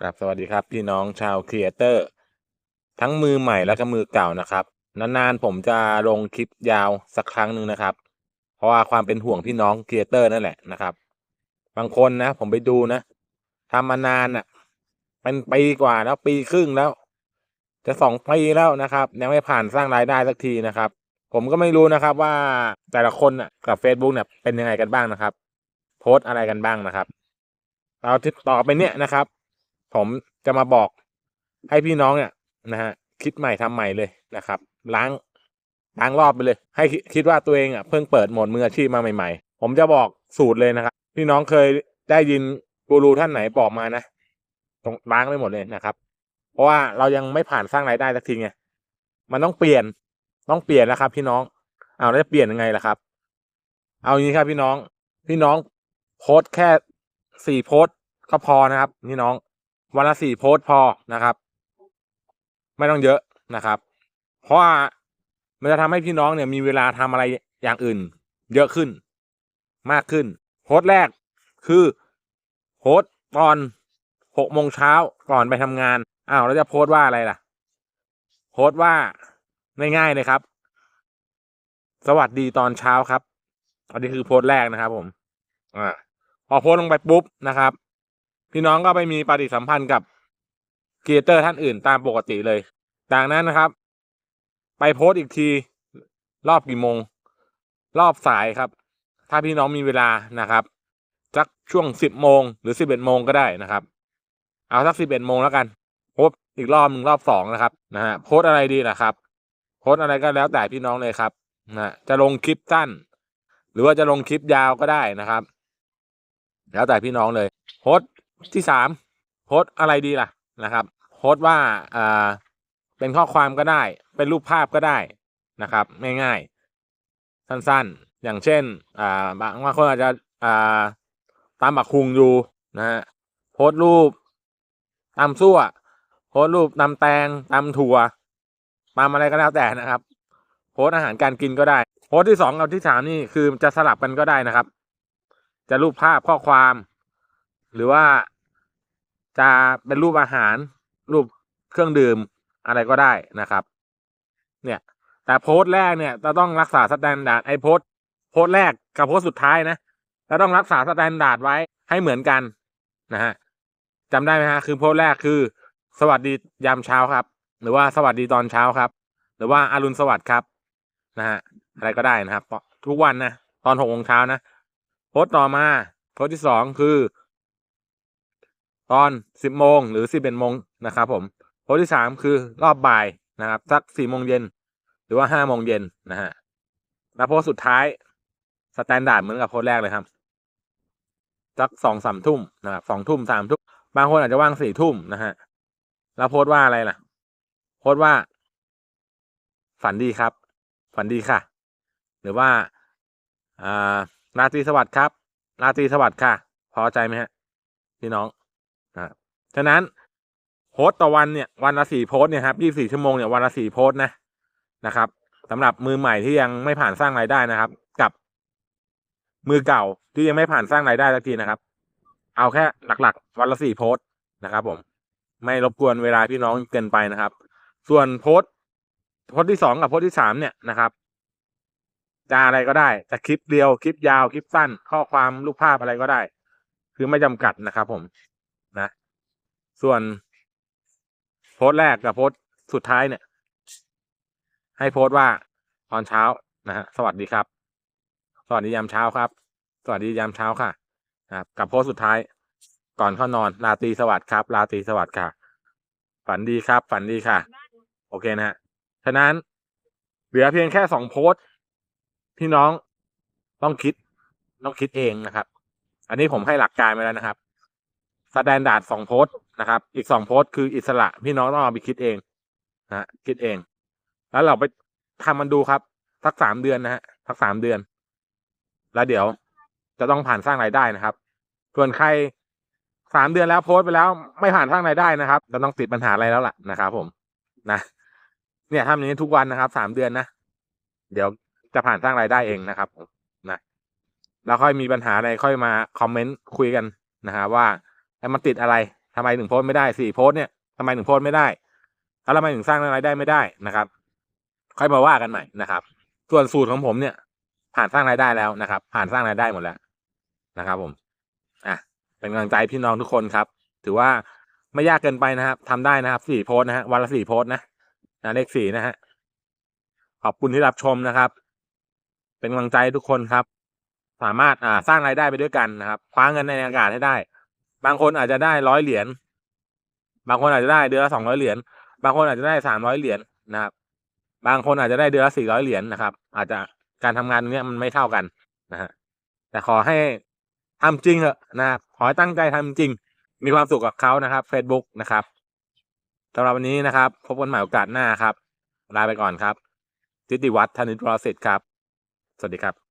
ครับสวัสดีครับพี่น้องชาวครีเอเตอร์ ทั้งมือใหม่และก็มือเก่านะครับ นานๆผมจะลงคลิปยาวสักครั้งหนึ่งนะครับ เพราะว่าความเป็นห่วงพี่น้องครีเอเตอร์นั่นแหละนะครับ บางคนนะ ผมไปดูนะทำมานานอะ เป็นปีกว่าแล้วปีครึ่งแล้ว จะสองปีแล้วนะครับยังไม่ผ่านสร้างรายได้สักทีนะครับ ผมก็ไม่รู้นะครับว่าแต่ละคนอะกับ Facebook เนี่ยเป็นยังไงกันบ้างนะครับ โพสอะไรกันบ้างนะครับเราที่ต่อไปเนี่ยนะครับ ผมจะมาบอกให้พี่น้องเนี่ยนะฮะคิดใหม่ทำใหม่เลยนะครับ ล้างล้างรอบไปเลย ให้คิดคิดว่าตัวเองอะเพิ่งเปิดโหมดมืออาชีพมาใหม่ ๆ ผมจะบอกสูตรเลยนะครับ พี่น้องเคยได้ยินกูรูท่านไหนบอกมานะตรงล้างไปหมดเลยนะครับ เพราะว่าเรายังไม่ผ่านสร้างรายได้สักทีไงมันต้องเปลี่ยนต้องเปลี่ยนนะครับ พี่น้องเอาแล้วจะเปลี่ยนยังไงล่ะครับ เอาอย่างนี้ครับ พี่น้อง พี่น้องโพสต์แค่สี่โพสต์ก็พอนะครับ พี่น้อง วันละสี่โพสพอนะครับ ไม่ต้องเยอะนะครับ เพราะว่ามันจะทำให้พี่น้องเนี่ยมีเวลาทำอะไรอย่างอื่น เยอะขึ้น มากขึ้นโพสแรกคือโพสตอนหกโมงเช้าก่อนไปทำงานอ้าวแล้วจะโพสว่าอะไรล่ะ โพสว่าง่ายๆเลยครับ สวัสดีตอนเช้าครับอันนี้คือโพสแรกนะครับ ผม อ่าพอโพสลงไปปุ๊บนะครับ พี่น้องก็ไปมีปฏิสัมพันธ์กับครีเอเตอร์ท่านอื่นตามปกติเลย จากนั้นนะครับ ไปโพสต์อีกที รอบกี่โมง รอบสายครับ ถ้าพี่น้องมีเวลานะครับสักช่วงสิบโมงหรือสิบเอ็ดโมงก็ได้นะครับ เอาสักสิบเอ็ดโมงแล้วกันโพสต์อีกรอบหนึ่งรอบสองนะครับนะฮะโพสต์อะไรดีล่ะครับ โพสต์อะไรก็แล้วแต่พี่น้องเลยครับนะจะลงคลิปสั้น หรือว่าจะลงคลิปยาวก็ได้นะครับ แล้วแต่พี่น้องเลยโพสต์ ที่สามโพสอะไรดีล่ะนะครับโพสว่าอ่าเป็นข้อความก็ได้ เป็นรูปภาพก็ได้นะครับง่ายๆสั้นๆ อย่างเช่นอ่าบางคนอาจจะอ่าตามบักคุงอยู่นะฮะโพสรูปตำซั่วโพสรูปตำแตงตำถั่วตำอะไรก็แล้วแต่นะครับ โพสอาหารการกินก็ได้ โพสที่สองกับที่สามนี่คือจะสลับกันก็ได้นะครับ จะรูปภาพข้อความ หรือว่าจะเป็นรูปอาหาร รูปเครื่องดื่มอะไรก็ได้นะครับ เนี่ย แต่โพสต์แรกเนี่ยจะต้องรักษาสแตนดาร์ดไอโพสต์โพสต์แรกกับโพสต์สุดท้ายนะจะต้องรักษาสแตนดาร์ดไว้ให้เหมือนกันนะฮะจำได้ไหมฮะคือโพสต์แรกคือ สวัสดียามเช้าครับ หรือว่าสวัสดีตอนเช้าครับ หรือว่าอารุณสวัสดิ์ครับนะฮะอะไรก็ได้นะครับ ทุกวันนะตอนหกโมงเช้านะโพสต์ต่อมาโพสต์ที่สองคือ ตอนสิบโมงหรือสิบเอ็ดโมงนะครับผมโพสต์ที่สามคือรอบบ่ายนะครับ สักสี่โมงเย็นหรือว่าห้าโมงเย็นนะฮะแล้วโพสต์สุดท้ายสแตนดาร์ดเหมือนกับโพสต์แรกเลยครับสักสองสามทุ่มนะครับสองทุ่มสามทุ่มบางคนอาจจะว่างสี่ทุ่มนะฮะแล้วโพสต์ว่าอะไรล่ะ โพสต์ว่า ฝันดีครับ ฝันดีค่ะ หรือว่าอ่าราตรีสวัสดิ์ครับ ราตรีสวัสดิ์ค่ะ พอใจไหมฮะ พี่น้อง ฉะนั้นโพสต์ต่อวันเนี่ยวันละสี่โพสต์เนี่ยครับยี่สี่ชั่วโมงเนี่ยวันละสี่โพสต์นะนะครับสำหรับมือใหม่ที่ยังไม่ผ่านสร้างรายได้นะครับ กับ มือเก่าที่ยังไม่ผ่านสร้างรายได้สักทีนะครับ เอาแค่หลักๆ วันละสี่โพสต์นะครับ ผม ไม่รบกวนเวลาพี่น้องเกินไปนะครับ ส่วนโพสต์โพสต์ที่สองกับโพสต์ที่สามเนี่ยนะครับจะอะไรก็ได้จะคลิปเดียวคลิปยาวคลิปสั้น ข้อความรูปภาพอะไรก็ได้ คือไม่จำกัดนะครับ ผม ส่วน โพสต์แรกกับโพสต์สุดท้ายเนี่ย ให้โพสต์ว่าตอนเช้านะฮะสวัสดีครับ สวัสดียามเช้าครับ สวัสดียามเช้าค่ะนะครับกับโพสต์สุดท้าย ก่อนเข้านอนราตรีสวัสดิ์ครับราตรีสวัสดิ์ค่ะ ฝันดีครับ ฝันดีค่ะ โอเคนะฮะฉะนั้นเหลือเพียงแค่สองโพสต์พี่น้องต้องคิดต้องคิดเองนะครับ อันนี้ผมให้หลักการไปแล้วนะครับ สแตนดาร์ดสองโพสนะครับ อีกสองโพสคืออิสระ พี่น้องต้องเอาไปคิดเองนะคิดเอง แล้วเราไปทำมันดูครับสักสามเดือนนะฮะสักสามเดือน แล้วเดี๋ยวจะต้องผ่านสร้างรายได้นะครับ ส่วนใครสามเดือนแล้วโพสไปแล้ว ไม่ผ่านสร้างรายได้นะครับจะต้องติดปัญหาอะไรแล้วล่ะนะครับ ผมนะเนี่ยทำอย่างนี้ทุกวันนะครับสามเดือนนะเดี๋ยวจะผ่านสร้างรายได้เองนะครับผมนะแล้วค่อยมีปัญหาอะไรค่อยมาคอมเมนต์คุยกันนะฮะว่า ไอ้มันติดอะไรทำไมถึงโพสไม่ได้สี่โพสเนี่ยทำไมถึงโพสไม่ได้แล้วทำไมถึงสร้างรายได้ไม่ได้นะครับ ค่อยมาว่ากันใหม่นะครับ ส่วนสูตรของผมเนี่ย ผ่านสร้างรายได้แล้วนะครับ ผ่านสร้างรายได้หมดแล้วนะครับ ผม อะเป็นกำลังใจพี่น้องทุกคนครับ ถือว่าไม่ยากเกินไปนะครับทำได้นะครับสี่โพสนะฮะวันละสี่โพสนะนะเลขสี่นะฮะขอบคุณที่รับชมนะครับ เป็นกำลังใจทุกคนครับ สามารถอ่าสร้างรายได้ไปด้วยกันนะครับคว้าเงินในอากาศให้ได้ บางคนอาจจะได้ร้อยเหรียญบางคนอาจจะได้เดือนละสองร้อยเหรียญบางคนอาจจะได้สามร้อยเหรียญนะครับ บางคนอาจจะได้เดือนละสี่ร้อยเหรียญนะครับ อาจจะการทำงานตรงเนี้ยมันไม่เท่ากันนะฮะแต่ขอให้ทำจริงเถอะนะครับขอให้ตั้งใจทำจริง มีความสุขกับเขานะครับ Facebook นะครับสำหรับวันนี้นะครับ พบกันใหม่โอกาสหน้าครับลาไปก่อนครับทิติวัฒน์ธนิตรสิทธิ์ครับ สวัสดีครับ